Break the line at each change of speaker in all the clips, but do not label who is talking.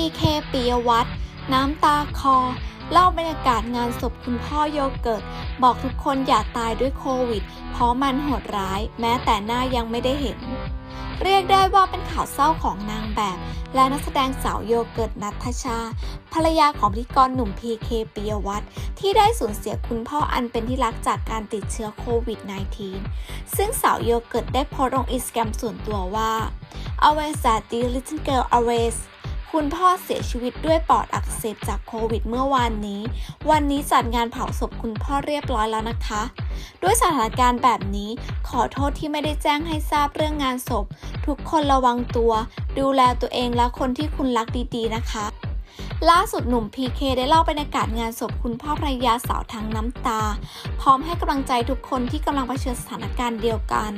ีเคปิยวัฒน์น้ำตาคอ เล่าบรรยากาศงานศพคุณพ่อโยเกิร์ตบอกทุกคนอย่าตายด้วยโควิด เพราะมันโหดร้าย แม้แต่หน้ายังไม่ได้เห็น เรียกได้ว่าเป็นข่าวเศร้าของนางแบบ และนักแสดงสาวโยเกิร์ตนัทชา ภรรยาของพิธีกรหนุ่มพีเคปิยวัฒน์ที่ได้สูญเสียคุณพ่ออันเป็นที่รักจากการติดเชื้อโควิด -19 ซึ่งสาวโยเกิร์ตได้โพสต์ลงอินสตาแกรมส่วนตัวว่า Always that dear little girl always คุณพ่อเสียชีวิตด้วยปอดอักเสบจากโควิดเมื่อวานนี้ วันนี้จัดงานเผาศพคุณพ่อเรียบร้อยแล้วนะคะ ด้วยสถานการณ์แบบนี้ ขอโทษที่ไม่ได้แจ้งให้ทราบเรื่องงานศพ ทุกคนระวังตัว ดูแลตัวเองและคนที่คุณรักดีๆนะคะ ล่าสุดหนุ่ม PK ได้เล่าบรรยากาศงานศพคุณพ่อภรรยาสาวทั้งน้ำตา พร้อมให้กำลังใจทุกคนที่กำลังเผชิญสถานการณ์เดียวกัน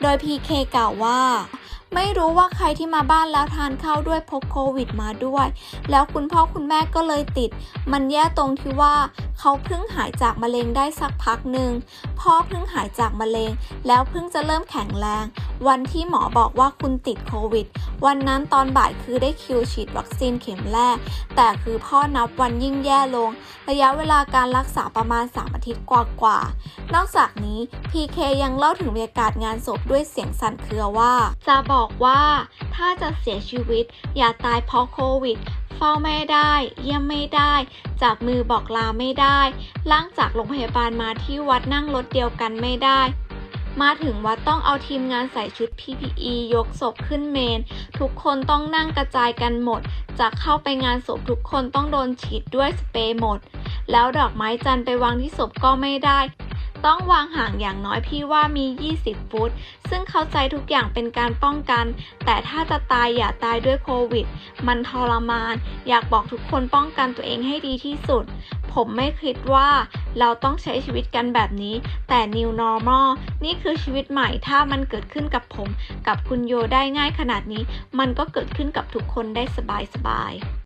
โดย PK กล่าวว่า ไม่รู้ว่าใครที่มาบ้านแล้วทานข้าวด้วยพกโควิดมาด้วย แล้วคุณพ่อคุณแม่ก็เลยติด มันแย่ตรงที่ว่าเขาเพิ่งหายจากมะเร็งได้สักพักหนึ่งพ่อเพิ่งหายจากมะเร็ง แล้วเพิ่งจะเริ่มแข็งแรง วันที่หมอบอกว่าคุณติดโควิด วันนั้นตอนบ่ายคือได้คิวฉีดวัคซีนเข็มแรก แต่คือพ่อนับวันยิ่งแย่ลง ระยะเวลาการรักษาประมาณ 3 อาทิตย์กว่าๆ นอกจากนี้ PK ยังเล่าถึงบรรยากาศงานศพด้วยเสียงสั่นเครือว่า จะบอกว่าถ้าจะเสียชีวิต อย่าตายเพราะโควิดเฝ้าไม่ได้ เยี่ยมไม่ได้ จับมือบอกลาไม่ได้ ล่างจากโรงพยาบาลมาที่วัดนั่งรถเดียวกันไม่ได้ มาถึงวัดต้องเอาทีมงานใส่ชุด PPE ยกศพขึ้นเมน ทุกคนต้องนั่งกระจายกันหมด จะเข้าไปงานศพทุกคนต้องโดนฉีดด้วยสเปรย์หมด แล้วดอกไม้จันทร์ไปวางที่ศพก็ไม่ได้ ต้องวางห่างอย่างน้อยพี่ว่ามี 20 ฟุต ซึ่งเข้าใจทุกอย่างเป็นการป้องกัน แต่ถ้าจะตายอย่าตายด้วยโควิด มันทรมาน อยากบอกทุกคนป้องกันตัวเองให้ดีที่สุด ผมไม่คิดว่า เราต้องใช้ชีวิตกันแบบนี้ แต่ new normal นี่คือชีวิตใหม่ ถ้ามันเกิดขึ้นกับผม กับคุณโยได้ง่ายขนาดนี้ มันก็เกิดขึ้นกับทุกคนได้สบายๆ